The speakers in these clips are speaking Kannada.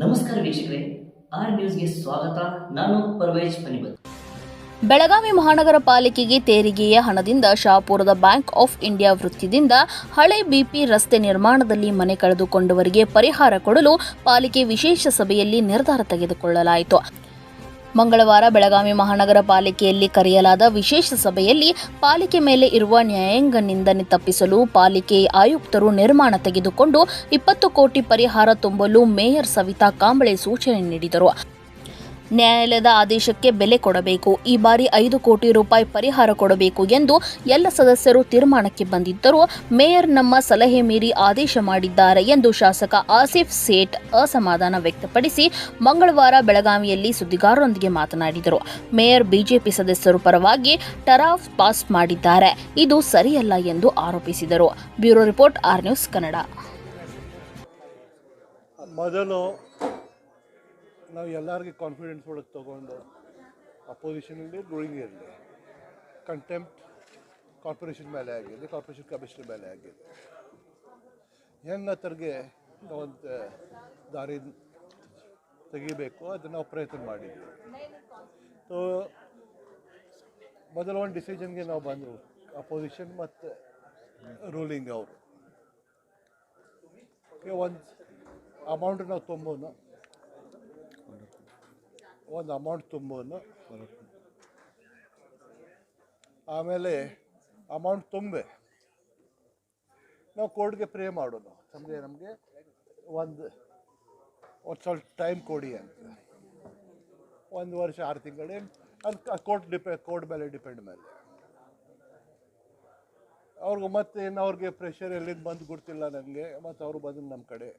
ನಮಸ್ಕಾರ ವೀಕ್ಷಕರೇ. ಆರ್ ನ್ಯೂಸ್ಗೆ ಸ್ವಾಗತ. ನಾನು ಪರ್ವೇಜ್ ಪನಿಬತ್ ಬೆಳಗಾವಿ ಮಹಾನಗರ ಪಾಲಿಕೆಗೆ ತೆರಿಗೆಯ ಹಣದಿಂದ ಶಾಪುರದ ಬ್ಯಾಂಕ್ ಆಫ್ ಇಂಡಿಯಾ ವೃತ್ತಿದಿಂದ ಹಳೆ ಬಿಪಿ ರಸ್ತೆ ನಿರ್ಮಾಣದಲ್ಲಿ ಮನೆ ಕಳೆದುಕೊಂಡವರಿಗೆ ಪರಿಹಾರ ಕೊಡಲು ಪಾಲಿಕೆ ವಿಶೇಷ ಸಭೆಯಲ್ಲಿ ನಿರ್ಧಾರ ತೆಗೆದುಕೊಳ್ಳಲಾಯಿತು. ಮಂಗಳವಾರ ಬೆಳಗಾವಿ ಮಹಾನಗರ ಪಾಲಿಕೆಯಲ್ಲಿ ಕರೆಯಲಾದ ವಿಶೇಷ ಸಭೆಯಲ್ಲಿ ಪಾಲಿಕೆ ಮೇಲೆ ಇರುವ ನ್ಯಾಯಾಂಗ ನಿಂದನೆ ತಪ್ಪಿಸಲು ಪಾಲಿಕೆ ಆಯುಕ್ತರು ನಿರ್ಮಾಣ ತೆಗೆದುಕೊಂಡು ಇಪ್ಪತ್ತು ಕೋಟಿ ಪರಿಹಾರ ತುಂಬಲು ಮೇಯರ್ ಸವಿತಾ ಕಾಂಬಳೆ ಸೂಚನೆ ನೀಡಿದರು. ನ್ಯಾಯಾಲಯದ ಆದೇಶಕ್ಕೆ ಬೆಲೆ ಕೊಡಬೇಕು. ಈ ಬಾರಿ ಐದು ಕೋಟಿ ರೂಪಾಯಿ ಪರಿಹಾರ ಕೊಡಬೇಕು ಎಂದು ಎಲ್ಲ ಸದಸ್ಯರು ತೀರ್ಮಾನಕ್ಕೆ ಬಂದಿದ್ದರೂ ಮೇಯರ್ ನಮ್ಮ ಸಲಹೆ ಮೀರಿ ಆದೇಶ ಮಾಡಿದ್ದಾರೆ ಎಂದು ಶಾಸಕ ಆಸಿಫ್ ಸೇಠ್ ಅಸಮಾಧಾನ ವ್ಯಕ್ತಪಡಿಸಿ ಮಂಗಳವಾರ ಬೆಳಗಾವಿಯಲ್ಲಿ ಸುದ್ದಿಗಾರರೊಂದಿಗೆ ಮಾತನಾಡಿದರು. ಮೇಯರ್ ಬಿಜೆಪಿ ಸದಸ್ಯರು ಪರವಾಗಿ ಟರಾಫ್ ಪಾಸ್ ಮಾಡಿದ್ದಾರೆ. ಇದು ಸರಿಯಲ್ಲ ಎಂದು ಆರೋಪಿಸಿದರು. Bureau report R news Kannada. ಮೊದಲು ನಾವು ಎಲ್ಲರಿಗೆ ಕಾನ್ಫಿಡೆನ್ಸ್ ಒಳಗೆ ತೊಗೊಂಡು ಅಪೋಸಿಷನ್ ಇರಲಿ ರೂಲಿಂಗ್ ಇರಲಿ ಕಂಟೆಂಪ್ಟ್ ಕಾರ್ಪೊರೇಷನ್ ಮೇಲೆ ಆಗಿರಲಿ ಕಾರ್ಪೊರೇಷನ್ ಕಮಿಷನ್ ಮೇಲೆ ಆಗಿದೆ ಥರಗೆ ಒಂದು ದಾರಿ ತೆಗಿಬೇಕು, ಅದನ್ನು ನಾವು ಪ್ರಯತ್ನ ಮಾಡಿದ್ವಿ. ಸೊ ಮೊದಲ ಒಂದು ಡಿಸಿಷನ್ಗೆ ನಾವು ಬಂದರು ಅಪೋಸಿಷನ್ ಮತ್ತು ರೂಲಿಂಗ್ ಅವರು. ಒಂದು ಅಮೌಂಟ್ ನಾವು ತುಂಬೋನು? ಒಂದು ಅಮೌಂಟ್ ತುಂಬೋನು ಆಮೇಲೆ ಅಮೌಂಟ್ ತುಂಬೆ. ನಾವು ಕೋರ್ಟ್ಗೆ ಪ್ರೇ ಮಾಡೋದು. ನಮಗೆ ನಮಗೆ ಒಂದು ಒಂದು ಸ್ವಲ್ಪ ಟೈಮ್ ಕೊಡಿ ಅಂತ. ಒಂದು ವರ್ಷ, ಆರು ತಿಂಗಳೇ ಅದು ಕೋರ್ಟ್ ಡಿಪೆ ಕೋರ್ಟ್ ಮೇಲೆ ಡಿಪೆಂಡ್ ಮೇಲೆ. ಅವ್ರಿಗೆ ಮತ್ತೆ ಇನ್ನು ಅವ್ರಿಗೆ ಪ್ರೆಷರ್ ಎಲ್ಲಿಂದ ಬಂದು ಗೊತ್ತಿಲ್ಲ ನನಗೆ ಮತ್ತು ಅವರು ಬಂದು ನಮ್ಮ ಕಡೆ.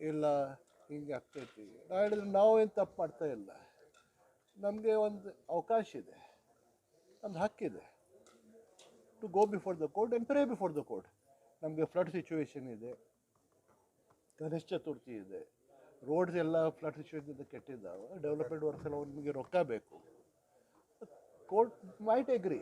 ಇಲ್ಲ ಹಿಂಗೆ ಆಗ್ತೈತಿ. ನಾ ಹೇಳಿದ್ರೆ ನಾವು ಏನು ತಪ್ಪು ಮಾಡ್ತಾ ಇಲ್ಲ. ನಮಗೆ ಒಂದು ಅವಕಾಶ ಇದೆ. ಒಂದು ಹಕ್ಕಿದೆ to go before the court and pray before the court ನಮಗೆ ಫ್ಲಡ್ ಸಿಚುವೇಶನ್ ಇದೆ. ಗಣೇಶ ಚತುರ್ಥಿ ಇದೆ. ರೋಡ್ಸ್ ಎಲ್ಲ ಫ್ಲಡ್ ಸಿಚುವೇಶನ್ ಕೆಟ್ಟಿದ್ದಾವೆ ಡೆವಲಪ್ಮೆಂಟ್ ವರ್ಕ್ಸ್ ಎಲ್ಲ ನಿಮಗೆ ರೊಕ್ಕ ಬೇಕು. Court mite ಎಗ್ರಿ